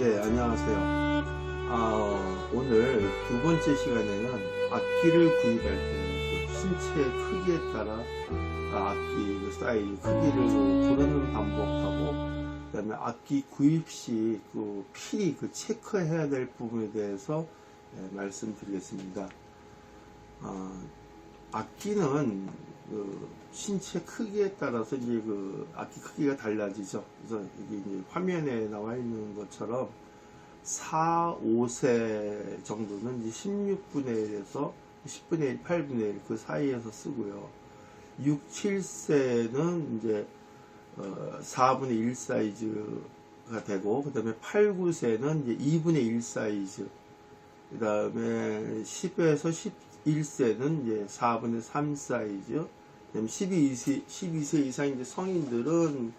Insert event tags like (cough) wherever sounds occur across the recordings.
예, 안녕하세요. 아, 오늘 두 번째 시간에는 악기를 구입할 때그 신체 크기에 따라 아, 악기 그 사이즈 크기를 고르는 방법하고 그다음에 악기 구입 시그 필히 그 체크해야 될 부분에 대해서 예, 말씀드리겠습니다. 아, 악기는 그 신체 크기에 따라서 이제 그 악기 크기가 달라지죠. 그래서 이게 이제 화면에 나와 있는 것처럼 4, 5세 정도는 이제 16분의 1에서 10분의 1, 8분의 1 그 사이에서 쓰고요. 6, 7세는 이제 어, 4분의 1 사이즈가 되고 그 다음에 8, 9세는 이제 2분의 1 사이즈 그 다음에 10에서 11세는 이제 4분의 3 사이즈, 그다음에 12세, 12세 이상 이제 성인들은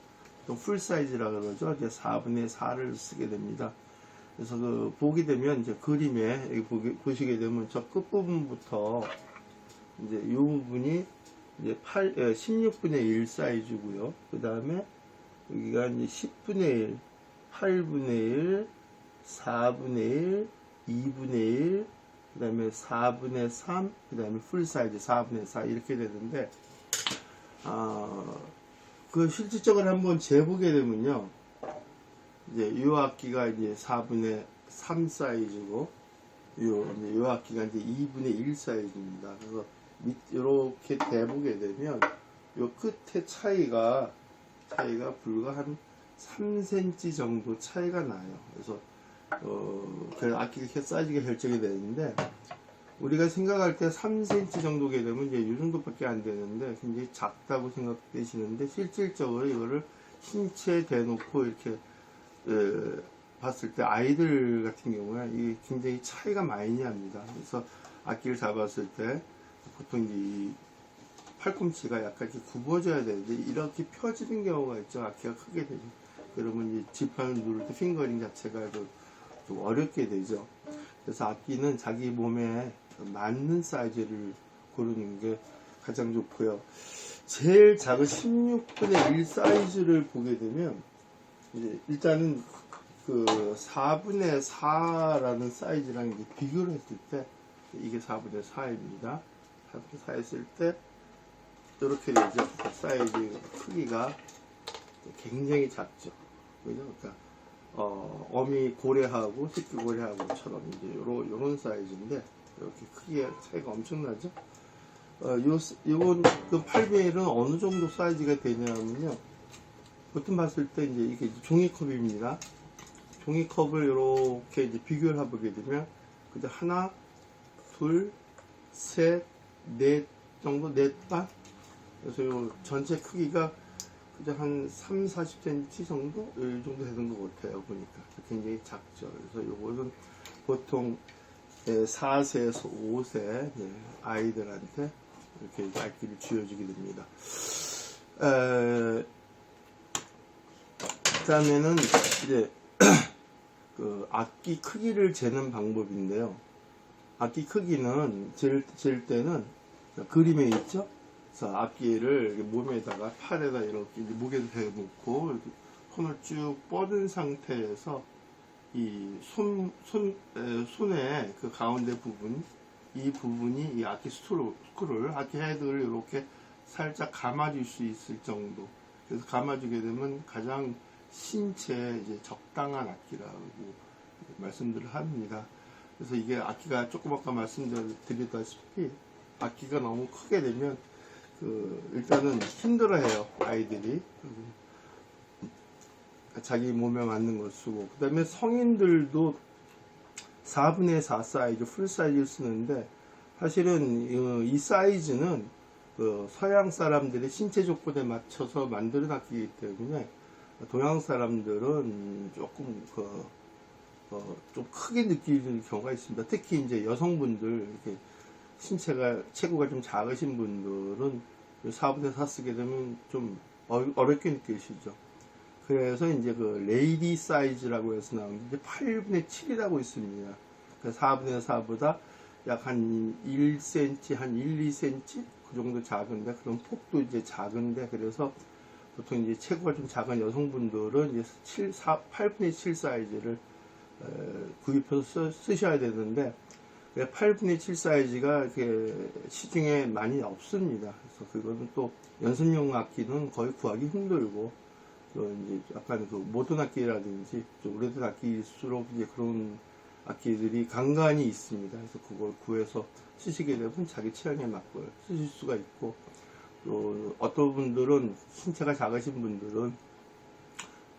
또 풀 사이즈라 그러죠. 이제 4분의 4를 쓰게 됩니다. 그래서 그 보게 되면 이제 그림에 여기 보기, 보시게 되면 저 끝부분부터 이제 이 부분이 이제 8, 16분의 1 사이즈고요. 그 다음에 여기가 이제 10분의 1, 8분의 1, 4분의 1, 2분의 1, 그 다음에 4분의 3, 그 다음에 풀 사이즈 4분의 4 이렇게 되는데, 아, 그 실질적으로 한번 재보게 되면요. 이제 이 악기가 이제 4분의 3 사이즈고, 요, 이제 요 악기가 이제 2분의 1 사이즈입니다. 그래서 밑, 이렇게 대보게 되면, 요 끝에 차이가, 차이가 불과 한 3cm 정도 차이가 나요. 그래서 어, 그 악기가 사이즈가 결정이 되는데, 우리가 생각할 때 3cm 정도게 되면 이제 이 정도밖에 안 되는데, 굉장히 작다고 생각되시는데, 실질적으로 이거를 신체에 대놓고 이렇게, 에, 봤을 때 아이들 같은 경우에 이게 굉장히 차이가 많이 납니다. 그래서 악기를 잡았을 때, 보통 이 팔꿈치가 약간 이렇게 굽어져야 되는데, 이렇게 펴지는 경우가 있죠. 악기가 크게 되죠. 그러면 이 지판을 누를 때 핑거링 자체가 그좀 어렵게 되죠. 그래서 악기는 자기 몸에 맞는 사이즈를 고르는 게 가장 좋고요. 제일 작은 16분의 1 사이즈를 보게 되면 이제 일단은 그 4분의 4라는 사이즈랑 이제 비교를 했을 때 이게 4분의 4입니다. 4분의 4 했을 때 이렇게 되죠. 사이즈 크기가 굉장히 작죠. 그죠? 그러니까 어, 어미 고래하고 새끼 고래하고처럼 이제 요런, 요런 사이즈인데 이렇게 크기가 차이가 엄청나죠? 어, 요, 요건 그 8배일은 어느 정도 사이즈가 되냐면요. 보통 봤을 때 이제 이게 종이컵입니다. 종이컵을 이렇게 이제 비교를 해보게 되면 그저 하나, 둘, 셋, 넷 정도 넷 반. 그래서 요 전체 크기가 그저 한 3, 40cm 정도? 이 정도 되는 것 같아요, 보니까. 굉장히 작죠. 그래서 요거는 보통 4세에서 5세 아이들한테 이렇게 악기를 쥐어주게 됩니다. 에, 그다음에는 이제 (clears throat) 그 악기 크기를 재는 방법인데요. 악기 크기는 잴, 잴 때는 그림에 있죠? 그래서 악기를 몸에다가 팔에다 이렇게 목에도 대놓고 손을 쭉 뻗은 상태에서 이 손, 손, 에, 손의 그 가운데 부분, 이 부분이 이 악기 스크롤, 스크롤 악기 헤드를 이렇게 살짝 감아줄 수 있을 정도. 그래서 감아주게 되면 가장 신체에 이제 적당한 악기라고 말씀들을 합니다. 그래서 이게 악기가 조금 아까 말씀드렸다시피 악기가 너무 크게 되면 그 일단은 힘들어해요 아이들이 자기 몸에 맞는 걸 쓰고 그 다음에 성인들도 4분의 4 사이즈 풀 사이즈를 쓰는데 사실은 이 사이즈는 그 서양 사람들의 신체 조건에 맞춰서 만들어 놨기 때문에 동양 사람들은 조금 그, 어, 좀 크게 느끼는 경우가 있습니다. 특히 이제 여성분들 이렇게 신체가 체구가 좀 작으신 분들은 4분의 4 쓰게 되면 좀 어- 어렵게 느끼시죠. 그래서 이제 그 레이디 사이즈라고 해서 나오는데 8분의 7이라고 있습니다. 그 4분의 4보다 약 한 1cm, 한 1, 2cm 그 정도 작은데 그런 폭도 이제 작은데 그래서 보통 이제 체구가 좀 작은 여성분들은 이제 7, 4, 8분의 7 사이즈를 에, 구입해서 쓰, 쓰셔야 되는데 8분의 7 사이즈가 이렇게 시중에 많이 없습니다. 그래서 그거는 또 연습용 악기는 거의 구하기 힘들고 또 이제 약간 그 모던 악기라든지 좀 오래된 악기일수록 이제 그런 악기들이 간간히 있습니다. 그래서 그걸 구해서 쓰시게 되면 자기 취향에 맞고 쓰실 수가 있고 또 어떤 분들은 신체가 작으신 분들은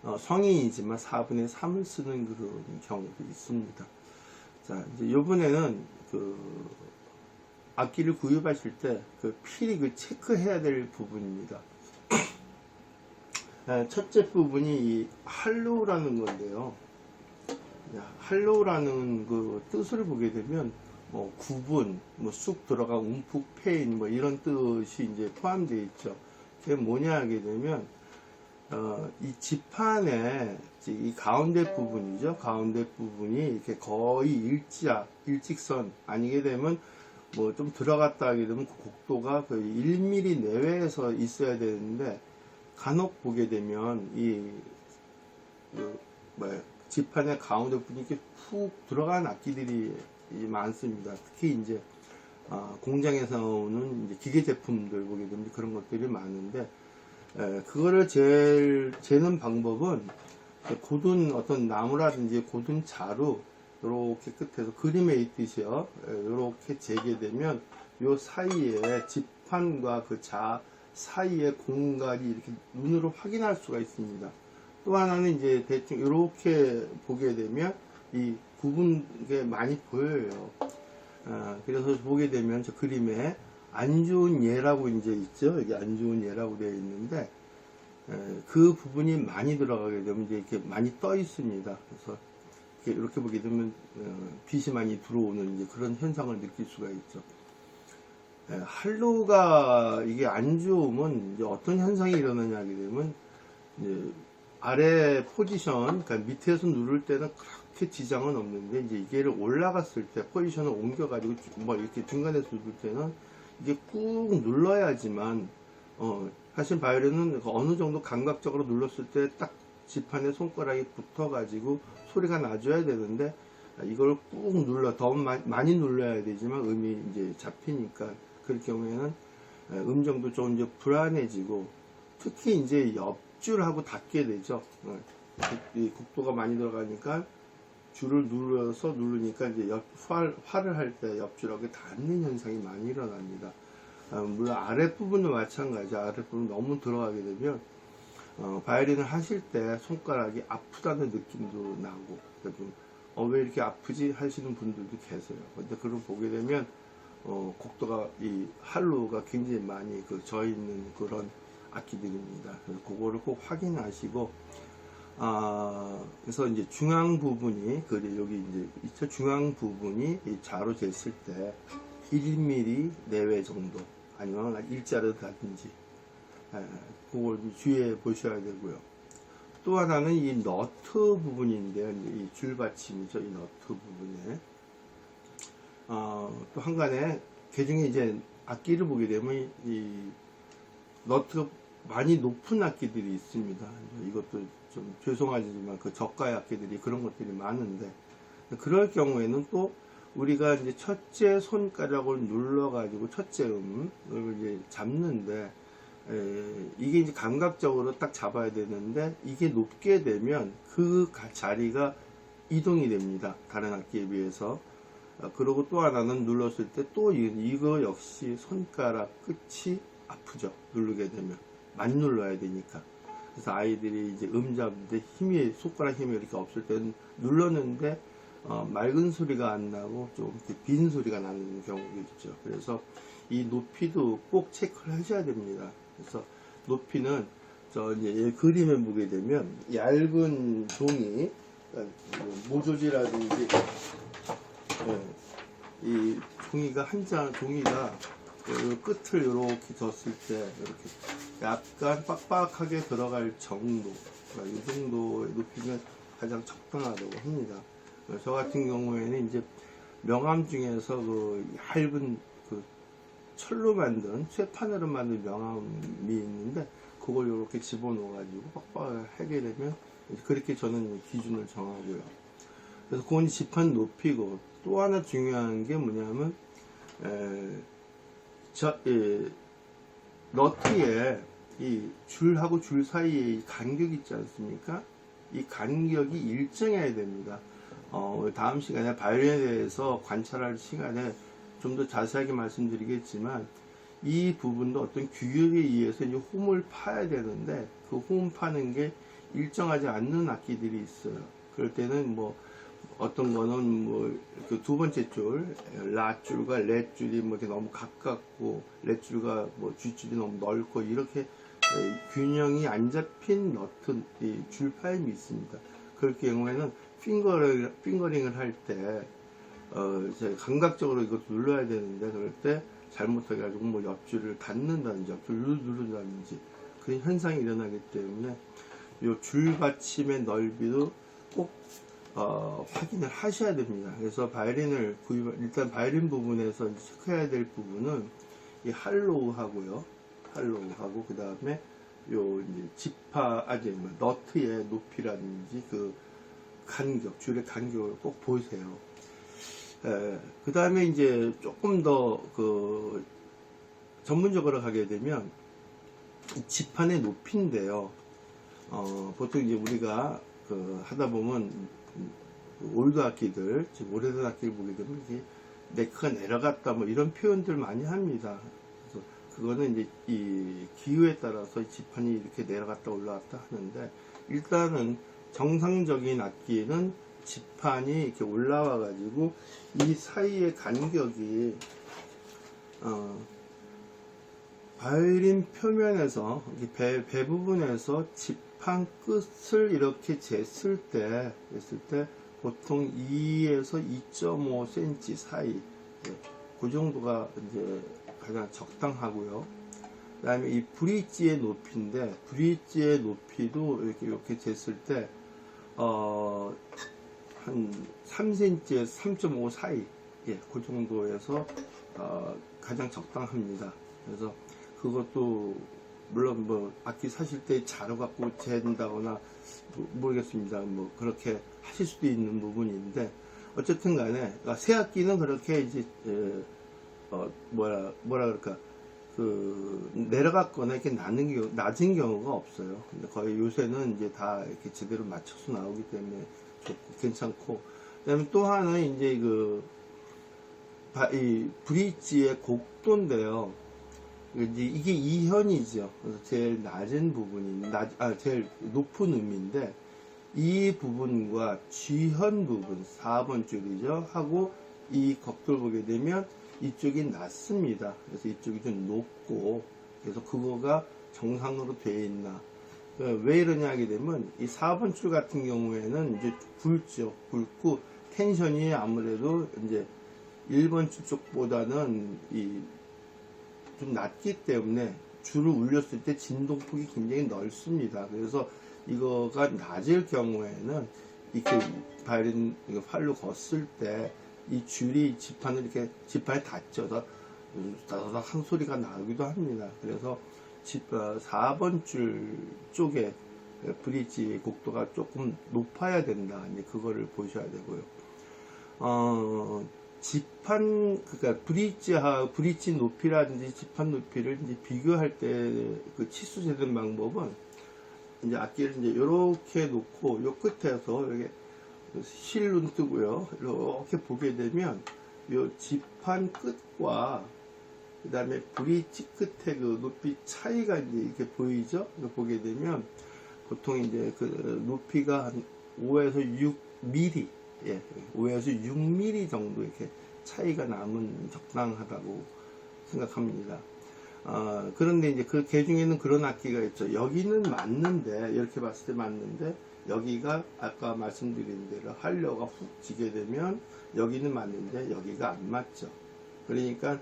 어, 성인이지만 4분의 3을 쓰는 그런 경우도 있습니다. 자, 이제 이번에는 그 악기를 구입하실 때 그 필히 그 체크해야 될 부분입니다. 에, 첫째 부분이 이 할로우라는 건데요. 야, 할로우라는 그 뜻을 보게 되면 뭐 구분, 뭐 쑥 들어가 움푹 패인 뭐 이런 뜻이 이제 포함되어 있죠. 그게 뭐냐 하게 되면 어, 이 지판의 이 가운데 부분이죠. 가운데 부분이 이렇게 거의 일자, 일직선 아니게 되면 뭐 좀 들어갔다 하게 되면 그 곡도가 거의 1mm 내외에서 있어야 되는데 간혹 보게 되면 이 그, 뭐야, 지판의 가운데 부분이 푹 들어간 악기들이 이 많습니다. 특히 이제 아, 공장에서 이제 기계 제품들 보게 되면 그런 것들이 많은데 에, 그거를 제, 재는 방법은 고든 어떤 나무라든지 고든 자루 이렇게 끝에서 그림에 있듯이요 이렇게 재게 되면 요 사이에 지판과 그 자 사이의 공간이 이렇게 눈으로 확인할 수가 있습니다. 또 하나는 이제 대충 이렇게 보게 되면 이 구분 게 많이 보여요. 아, 그래서 보게 되면 저 그림에 안 좋은 예라고 이제 있죠. 여기 안 좋은 예라고 되어 있는데 에, 그 부분이 많이 들어가게 되면 이제 이렇게 많이 떠 있습니다. 그래서 이렇게, 이렇게 보게 되면 어, 빛이 많이 들어오는 그런 현상을 느낄 수가 있죠. 에, 할로가 이게 안 좋으면 어떤 현상이 일어나냐 하게 되면 아래 포지션, 그러니까 밑에서 누를 때는 그렇게 지장은 없는데 이제 이게 올라갔을 때 포지션을 옮겨 가지고 뭐 이렇게 중간에서 누를 때는 이게 꾹 눌러야지만 어 사실 바이올린은 어느 정도 감각적으로 눌렀을 때 딱 지판에 손가락이 붙어 가지고 소리가 나줘야 되는데 이걸 꾹 눌러 더 마- 많이 눌러야 되지만 음이 이제 잡히니까 그럴 경우에는 에, 음정도 좀 이제 불안해지고 특히 이제 옆줄하고 닿게 되죠. 어, 이 곡도가 많이 들어가니까 줄을 눌러서 누르니까 이제 옆, 활, 활을 할 때 옆줄하고 닿는 현상이 많이 일어납니다. 아, 물론 아랫부분도 마찬가지. 아랫부분 너무 들어가게 되면 어, 바이올린을 하실 때 손가락이 아프다는 느낌도 나고 어, 왜 이렇게 아프지 하시는 분들도 계세요. 근데 그걸 보게 되면 어, 곡도가 이 할로가 굉장히 많이 그 져 있는 그런 악기들입니다. 그래서 그거를 꼭 확인하시고 아, 그래서 이제 중앙 부분이, 그 여기 이제 있죠. 중앙 부분이 이 자로 쟀을 때 1mm 내외 정도, 아니면 일자르다든지, 에, 그걸 좀 주의해 보셔야 되고요. 또 하나는 이 너트 부분인데요. 이 줄받침이죠. 이 너트 부분에. 어, 또 한간에, 개중에 이제 악기를 보게 되면 이 너트가 많이 높은 악기들이 있습니다. 이것도 좀 죄송하지만 그 저가의 악기들이 그런 것들이 많은데 그럴 경우에는 또 우리가 이제 첫째 손가락을 눌러가지고 첫째 음을 이제 잡는데 에, 이게 이제 감각적으로 딱 잡아야 되는데 이게 높게 되면 그 가- 자리가 이동이 됩니다. 다른 악기에 비해서. 아, 그리고 또 하나는 눌렀을 때 또 이거 역시 손가락 끝이 아프죠. 누르게 되면. 많이 눌러야 되니까. 그래서 아이들이 이제 음 잡는데 힘이, 손가락 힘이 이렇게 없을 때는 눌렀는데, 어, 맑은 소리가 안 나고 좀 빈 소리가 나는 경우가 있죠. 그래서 이 높이도 꼭 체크를 하셔야 됩니다. 그래서 높이는 저 이제 이 그림에 보게 되면 얇은 종이, 그러니까 모조지라든지, 예, 이 종이가 한 장, 종이가 그 끝을 이렇게 뒀을 때 이렇게 약간 빡빡하게 들어갈 정도, 그러니까 이 정도의 높이면 가장 적당하다고 합니다. 어, 저 같은 경우에는 이제 명암 중에서 그 얇은 그 철로 만든 쇠판으로 만든 명암이 있는데 그걸 이렇게 집어넣어가지고 빡빡하게 되면 그렇게 저는 기준을 정하고요. 그래서 그건 지판 높이고 또 하나 중요한 게 뭐냐면 에, 저, 에, 너트에 이 줄하고 줄 사이에 이 간격 있지 않습니까? 이 간격이 일정해야 됩니다. 어, 다음 시간에 바이올린에 대해서 관찰할 시간에 좀 더 자세하게 말씀드리겠지만 이 부분도 어떤 규격에 의해서 이제 홈을 파야 되는데 그 홈 파는 게 일정하지 않는 악기들이 있어요. 그럴 때는 뭐 어떤 거는 뭐그두 번째 줄, 라 줄과 레 줄이 뭐 이렇게 너무 가깝고 레 줄과 뭐 G 줄이 너무 넓고 이렇게 에, 균형이 안 잡힌 너트 이 줄파임이 있습니다. 그럴 경우에는 핑거를 핑거링을 할 때 어, 감각적으로 이것도 눌러야 되는데 그럴 때 잘못해가지고 뭐 옆줄을 닫는다든지 옆줄을 누른다든지 그런 현상이 일어나기 때문에 이 줄 받침의 넓이도 꼭 어, 확인을 하셔야 됩니다. 그래서 바이올린을 구입, 일단 바이올린 부분에서 체크해야 될 부분은 이 할로우하고요. 할로우하고, 그 다음에 요 이제 지파, 아니, 뭐, 너트의 높이라든지 그 간격, 줄의 간격을 꼭 보세요. 그 다음에 이제 조금 더 그 전문적으로 가게 되면 이 지판의 높이인데요. 어, 보통 이제 우리가 그 하다 보면 그 올드 악기들, 즉 오래된 악기를 보게 되면 이게 네크가 내려갔다 뭐 이런 표현들 많이 합니다. 그래서 그거는 이제 이 기후에 따라서 이 지판이 이렇게 내려갔다 올라갔다 하는데 일단은 정상적인 악기는 지판이 이렇게 올라와 가지고 이 사이의 간격이 어, 바이올린 표면에서 이 배, 배 부분에서 지 판 끝을 이렇게 쟀을 때, 쟀을 때 보통 2에서 2.5cm 사이, 예, 그 정도가 이제 가장 적당하고요. 그 다음에 이 브릿지의 높이인데, 브릿지의 높이도 이렇게, 이렇게 쟀을 때, 어, 한 3cm에서 3.5 사이, 예, 그 정도에서, 어, 가장 적당합니다. 그래서 그것도 물론 뭐 악기 사실 때 자료 갖고 재는다거나 뭐 모르겠습니다. 뭐 그렇게 하실 수도 있는 부분인데 어쨌든 간에 그러니까 새 악기는 그렇게 이제 에, 어 뭐라 뭐라 그럴까 그 내려갔거나 이렇게 낮은 경우 낮은 경우가 없어요. 근데 거의 요새는 이제 다 이렇게 제대로 맞춰서 나오기 때문에 좋고 괜찮고 그다음에 또 하나는 이제 그 브릿지의 곡도인데요. 이게 2현이죠. 그래서 제일 낮은 부분이, 낮, 아, 제일 높은 음인데, 이 부분과 G현 부분, 4번 줄이죠. 하고, 이 격도를 보게 되면, 이쪽이 낮습니다. 그래서 이쪽이 좀 높고, 그래서 그거가 정상으로 되어 있나. 그왜 이러냐 하게 되면, 이 4번 줄 같은 경우에는 이제 굵죠. 굵고, 텐션이 아무래도 이제 1번 줄 쪽보다는 이 좀 낮기 때문에 줄을 울렸을 때 진동폭이 굉장히 넓습니다. 그래서 이거가 낮을 경우에는 이렇게 바이올린 이거 팔로 걷을 때 이 줄이 지판을 이렇게 지판에 닿쳐서 다다닥 한 소리가 나기도 합니다. 그래서 집 4번 줄 쪽에 브릿지 곡도가 조금 높아야 된다. 이제 그거를 보셔야 되고요. 어, 지판, 그니까, 브릿지하, 브릿지 높이라든지 지판 높이를 이제 비교할 때 그 치수 재는 방법은 이제 악기를 이제 이렇게 놓고 요 끝에서 이렇게 실눈 뜨고요. 이렇게 보게 되면 요 지판 끝과 그 다음에 브릿지 끝에 그 높이 차이가 이제 이렇게 보이죠? 보게 되면 보통 이제 그 높이가 한 5에서 6mm, 예, 5에서 6mm 정도 이렇게 차이가 나면 적당하다고 생각합니다. 어, 그런데 이제 그 개 중에는 그런 악기가 있죠. 여기는 맞는데, 이렇게 봤을 때 맞는데, 여기가 아까 말씀드린 대로 한려가 훅 지게 되면, 여기는 맞는데, 여기가 안 맞죠. 그러니까,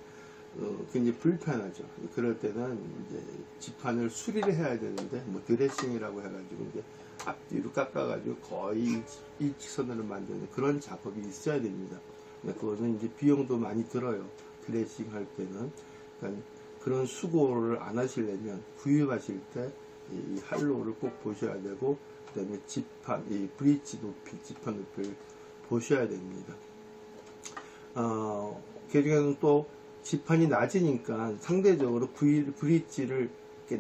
어, 굉장히 불편하죠. 그럴 때는 이제 지판을 수리를 해야 되는데, 뭐 드레싱이라고 해가지고 이제 앞뒤로 깎아가지고 거의 일직선으로 만드는 그런 작업이 있어야 됩니다. 그거는 이제 비용도 많이 들어요. 드레싱 할 때는. 그러니까 그런 수고를 안 하시려면 구입하실 때 이 할로우를 꼭 보셔야 되고, 그 다음에 지판, 이 브릿지 높이, 지판 높이를 보셔야 됩니다. 어, 개중에는 또 지판이 낮으니까 상대적으로 브릿지를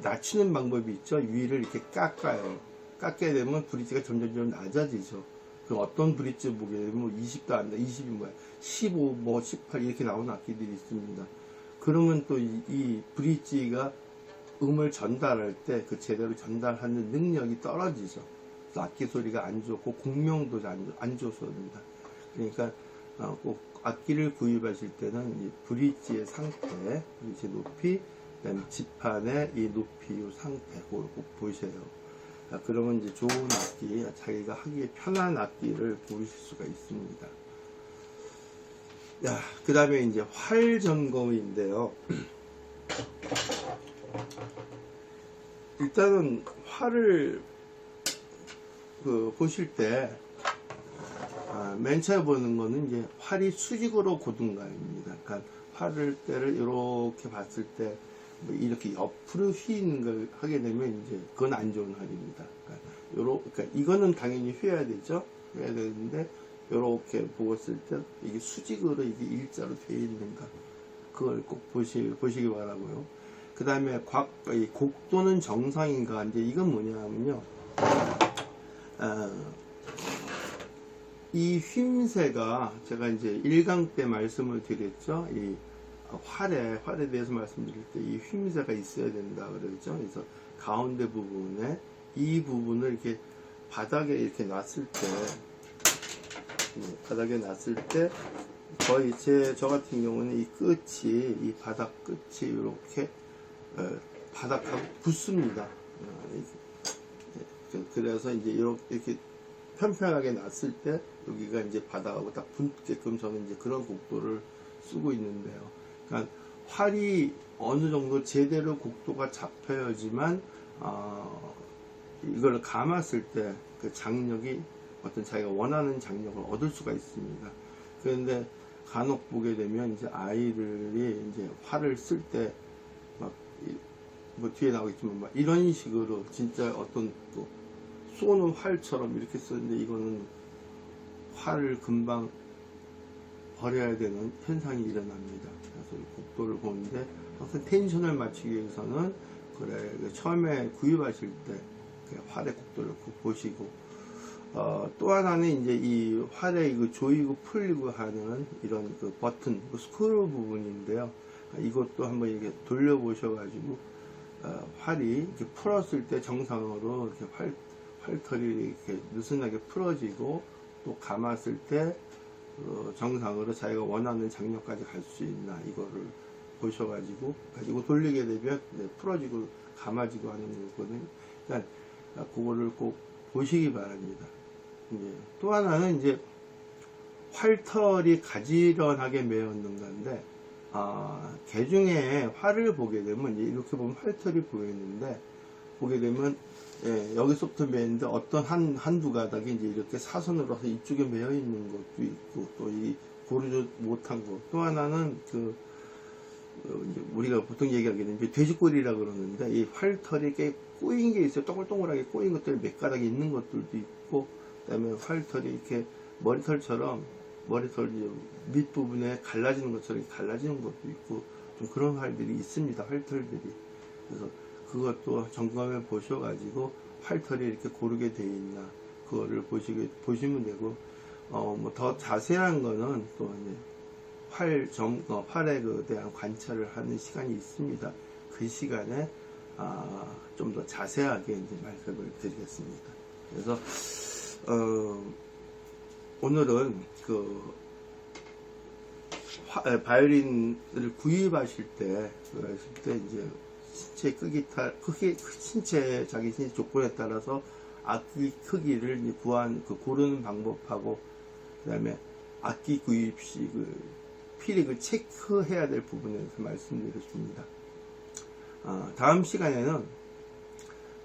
낮추는 방법이 있죠. 위를 이렇게 깎아요. 깎게 되면 브릿지가 점점 점 낮아지죠. 그 어떤 브릿지 보게 되면 뭐 20도 안 돼, 20이 뭐야, 15, 뭐 18 이렇게 나오는 악기들이 있습니다. 그러면 또 이 브릿지가 음을 전달할 때 그 제대로 전달하는 능력이 떨어지죠. 악기 소리가 안 좋고 공명도 안, 안 좋습니다 그러니까 어, 꼭 악기를 구입하실 때는 이 브릿지의 상태, 브릿지 높이, 그다음에 지판의 이 높이, 이 상태 그걸 꼭 보셔요. 아, 그러면 이제 좋은 악기, 자기가 하기에 편한 악기를 고르실 수가 있습니다. 야, 그 다음에 이제 활 점검인데요. 일단은 활을 그 보실 때, 아, 맨 처음에 보는 거는 이제 활이 수직으로 고든가입니다. 그러니까 활을 때를 이렇게 봤을 때, 뭐 이렇게 옆으로 휘는 걸 하게 되면 이제 그건 안 좋은 활입니다. 그러니까 요러, 그러니까 이거는 당연히 휘어야 되죠. 휘어야 되는데, 요렇게 보았을 때 이게 수직으로 이게 일자로 되어 있는가. 그걸 꼭 보시, 보시기 바라고요. 그 다음에 곡도는 정상인가. 이제 이건 뭐냐면요. 어, 이 휨새가 제가 이제 1강 때 말씀을 드렸죠. 이 활에, 활에 대해서 말씀드릴 때 이 휨새가 있어야 된다 그러죠. 그래서 가운데 부분에 이 부분을 이렇게 바닥에 이렇게 놨을 때, 네, 바닥에 놨을 때 거의 제, 저 같은 경우는 이 끝이, 이 바닥 끝이 이렇게 어, 바닥하고 붙습니다. 어, 이렇게. 그래서 이제 이렇게 편편하게 놨을 때 여기가 이제 바닥하고 딱 붙게끔 저는 이제 그런 곡도를 쓰고 있는데요. 그러니까 활이 어느 정도 제대로 곡도가 잡혀야지만 어, 이걸 감았을 때 그 장력이 어떤 자기가 원하는 장력을 얻을 수가 있습니다. 그런데 간혹 보게 되면 이제 아이들이 이제 활을 쓸 때 막 뭐 뒤에 나오겠지만 막 이런 식으로 진짜 어떤 또 쏘는 활처럼 이렇게 쓰는데 이거는 활을 금방 버려야 되는 현상이 일어납니다. 그래서 곡도를 보는데 항상 텐션을 맞추기 위해서는 그래 그 처음에 구입하실 때그 활의 곡도를 꼭 보시고 어, 또 하나는 이제 이 활의 그 조이고 풀리고 하는 이런 그 버튼 그 스크루 부분인데요. 이것도 한번 이렇게 돌려보셔가지고 어, 활이 이렇게 풀었을 때 정상으로 이렇게 활활 털이 이렇게 느슨하게 풀어지고 또 감았을 때 어, 정상으로 자기가 원하는 장력까지 갈 수 있나 이거를 보셔가지고 가지고 돌리게 되면 네, 풀어지고 감아지고 하는 거거든요. 그러니까 그거를 꼭 보시기 바랍니다. 이제 또 하나는 이제 활털이 가지런하게 매었는가인데 아, 개중에 활을 보게 되면 이렇게 보면 활털이 보이는데 보게 되면 예, 여기서부터 매는데 어떤 한, 한두 가닥이 이제 이렇게 사선으로 해서 이쪽에 매여 있는 것도 있고, 또 이 고르지 못한 것. 또 하나는 그, 어, 우리가 보통 얘기하기는 이제 돼지꼬리라 그러는데, 이 활털이 이렇게 꼬인 게 있어요. 동글동글하게 꼬인 것들이 몇 가닥이 있는 것들도 있고, 그 다음에 활털이 이렇게 머리털처럼, 머리털 밑부분에 갈라지는 것처럼 갈라지는 것도 있고, 좀 그런 활들이 있습니다. 활털들이. 그래서 그것도 점검해 보셔가지고 팔털이 이렇게 고르게 돼 있나 그거를 보시게 보시면 되고 어 뭐 더 자세한 거는 또 이제 팔 점 어, 팔에 그 대한 관찰을 하는 시간이 있습니다. 그 시간에 아, 좀 더 자세하게 이제 말씀을 드리겠습니다. 그래서 어, 오늘은 그 화, 에, 바이올린을 구입하실 때, 구입하실 때 이제 신체 크기 타, 크기, 신체 자기 신체 조건에 따라서 악기 크기를 구한, 그 고르는 방법하고, 그 다음에 악기 구입 시 그, 필익을 체크해야 될 부분에 대해서 말씀드렸습니다. 어, 다음 시간에는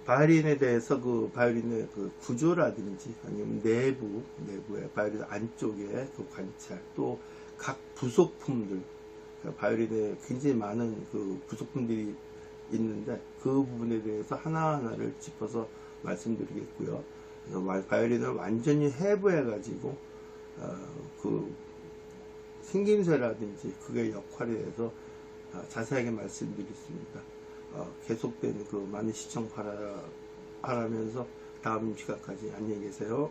바이올린에 대해서 그 바이올린의 그 구조라든지 아니면 내부, 내부의 바이올린 안쪽의 그 관찰, 또 각 부속품들, 그러니까 바이올린에 굉장히 많은 그 부속품들이 있는데 그 부분에 대해서 하나하나를 짚어서 말씀드리겠고요. 그래서 바이올린을 완전히 해부해 가지고 어, 그 생김새라든지 그의 역할에 대해서 어, 자세하게 말씀드리겠습니다. 어, 계속된 그 많은 시청 바라, 바라면서 다음 시간까지 안녕히 계세요.